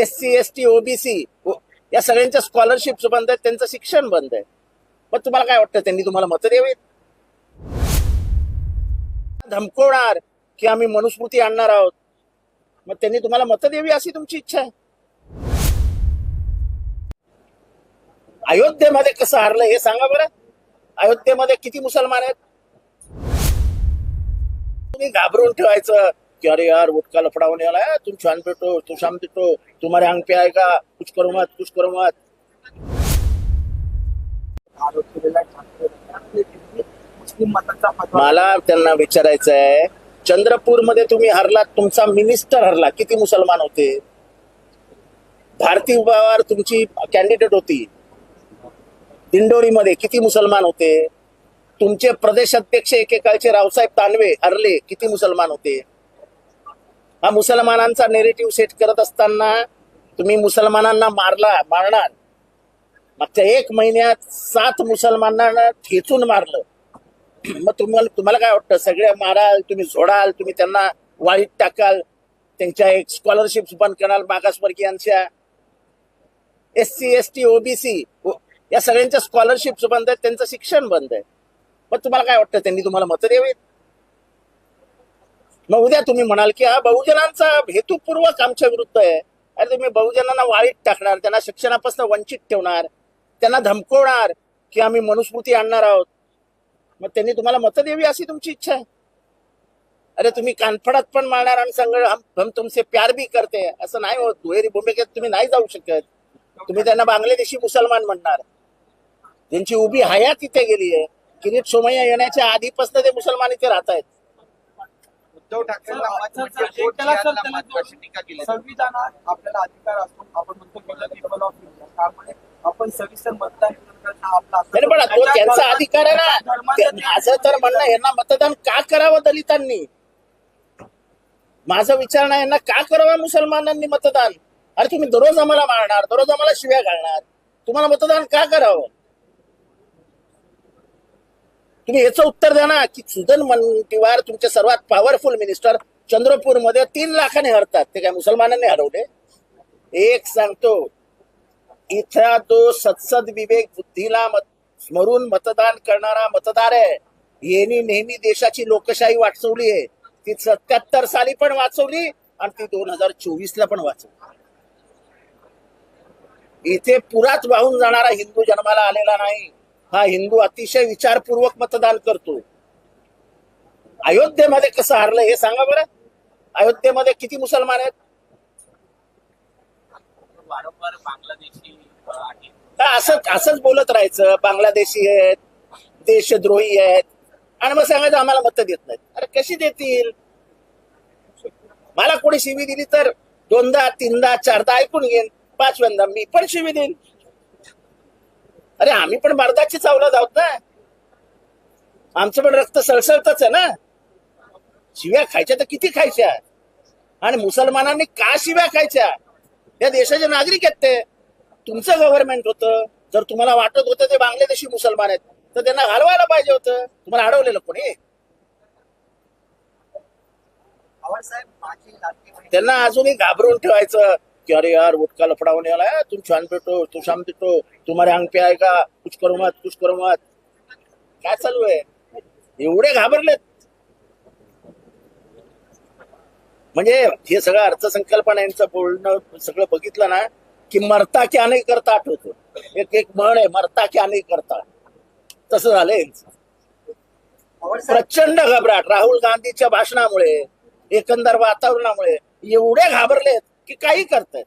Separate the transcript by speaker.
Speaker 1: S C S T OBC या सगळ्यांच्या scholarship बंद आहेत त्यांचं शिक्षण बंद आहे. मग तुम्हाला काय वाटतं? त्यांनी तुम्हाला मतं द्यावीत? धमकवणार की आम्ही मनुस्मृती आणणार आहोत. मग त्यांनी तुम्हाला मतं द्यावी अशी तुमची इच्छा आहे? अयोध्येमध्ये कसं हारलं हे सांगा बरं. अयोध्येमध्ये किती मुसलमान आहेत? तुम्ही घाबरून ठेवायचं. की अरे यार उठका लफडावणे वाला है तुम शान पेटो तू शाम पेटो तुम्हारे अंग पे आएगा कुछ करो मत कुछ करो मत। मला त्यांना विचारायचं आहे चंद्रपूरमध्ये तुम्ही हरलात तुमचा मिनिस्टर हरला किती मुसलमान होते? भारती पवार तुमची कॅन्डिडेट होती. दिंडोरीमध्ये किती मुसलमान होते? तुमचे प्रदेशाध्यक्ष एकेकाळचे रावसाहेब तानवे हरले किती मुसलमान होते? हा मुसलमानांचा नेरेटिव्ह सेट करत असताना तुम्ही मुसलमानांना मारला मारणार. मागच्या एक महिन्यात सात मुसलमानांना ठेचून मारलं. मग तुम्हाला तुम्हाला काय वाटतं? सगळ्या माराल तुम्ही झोडाल तुम्ही त्यांना वाळीत टाकाल त्यांच्या एक स्कॉलरशिप बंद कराल मागासवर्गीयांच्या S C S T OBC या सगळ्यांच्या स्कॉलरशिप बंद आहेत त्यांचं शिक्षण बंद आहे. मग तुम्हाला काय वाटतं? त्यांनी तुम्हाला मतं द्यावीत? मग उद्या तुम्ही म्हणाल की हा बहुजनांचा हेतुपूर्वक आमच्या विरुद्ध आहे. अरे तुम्ही बहुजनांना वाळीत टाकणार त्यांना शिक्षणापासून वंचित ठेवणार त्यांना धमकवणार की आम्ही मनुस्मृती आणणार आहोत. मग त्यांनी तुम्हाला मतं द्यावी अशी तुमची इच्छा आहे? अरे तुम्ही कानफडात पण मारणार आणि सांग हम तुमचे प्यार भी करते. असं नाही होत. दुहेरी भूमिकेत तुम्ही नाही जाऊ शकत. तुम्ही त्यांना बांगलादेशी मुसलमान म्हणणार. त्यांची उभी हयात तिथे गेली आहे किरीट सोमय्या येण्याच्या आधीपासून ते मुसलमान इथे राहत आहेत
Speaker 2: उद्धव
Speaker 3: सर,
Speaker 2: म्हणजे.
Speaker 3: संविधानात आपल्याला अधिकार असतो आपण म्हणतो. त्यामुळे आपण सविस्तर मतदान
Speaker 1: पण तो त्यांचा अधिकार आहे ना. माझं तर म्हणणं यांना मतदान का करावं दलितांनी? माझं विचार नाही यांना का करावं मुसलमानांनी मतदान? अरे तुम्ही दररोज आम्हाला मारणार दररोज आम्हाला शिव्या घालणार. तुम्हाला मतदान का करावं? तुम्ही याचं उत्तर द्या ना की सुदन मुनगंटीवार तुमचे सर्वात पॉवरफुल मिनिस्टर चंद्रपूरमध्ये तीन लाखाने हरतात. ते काय मुसलमानांनी हरवले? एक सांगतो इथला तो सत्सद विवेक बुद्धीला मत स्मरून मतदान करणारा मतदार आहे. यांनी नेहमी देशाची लोकशाही वाचवली आहे. ती सत्याहत्तर साली पण वाचवली आणि ती दोन हजार चोवीस ला पण वाचवली. इथे पुरात वाहून जाणारा हिंदू जन्माला आलेला नाही. हा हिंदू अतिशय विचारपूर्वक मतदान करतो. अयोध्येमध्ये कसं हारलं हे सांगा बरं. अयोध्येमध्ये किती मुसलमान आहेत?
Speaker 2: वारंवार बांगलादेशी अ, आहे.
Speaker 1: का असं असंच बोलत राहायचं. बांगलादेशी आहेत देशद्रोही आहेत. आणि मग सांगायचं आम्हाला मतं देत नाहीत. अरे कशी देतील? मला कोणी शिवी दिली तर दोनदा तीनदा चारदा ऐकून घेईन. पाचव्यांदा मी पण शिवी देईन. अरे आम्ही पण मर्दाची चावलं आहोत ना. आमचं पण रक्त सळसळतच आहे ना. शिव्या खायच्या तर किती खायच्या? आणि मुसलमानांनी का शिव्या खायच्या? या देशाचे नागरिक आहेत ते. तुमचं गव्हर्नमेंट होतं. जर तुम्हाला वाटत होतं ते बांगलादेशी मुसलमान आहेत तर त्यांना घालवायला पाहिजे होतं. तुम्हाला अडवलेलं कोणी? त्यांना अजूनही घाबरून ठेवायचं. की अरे यार वोट लफड़ा होने वाला है तुम शान पेटो तू शाम पेटो तुम्हारे अंग पे आएगा कुछ करो मत कुछ करो मत। काय चालू आहे एवढे घाबरलेत। म्हणजे हे सगळं अर्थसंकल्पना यांचं बोलणं सगळं बघितलं ना की मरता की अनेक करता आठवतो. एक एक म्हण आहे मरता की अनेक करता. तसं झालंय प्रचंड घबराट. राहुल गांधीच्या भाषणामुळे एकंदर वातावरणामुळे एवढे घाबरलेत. की काही करतायत.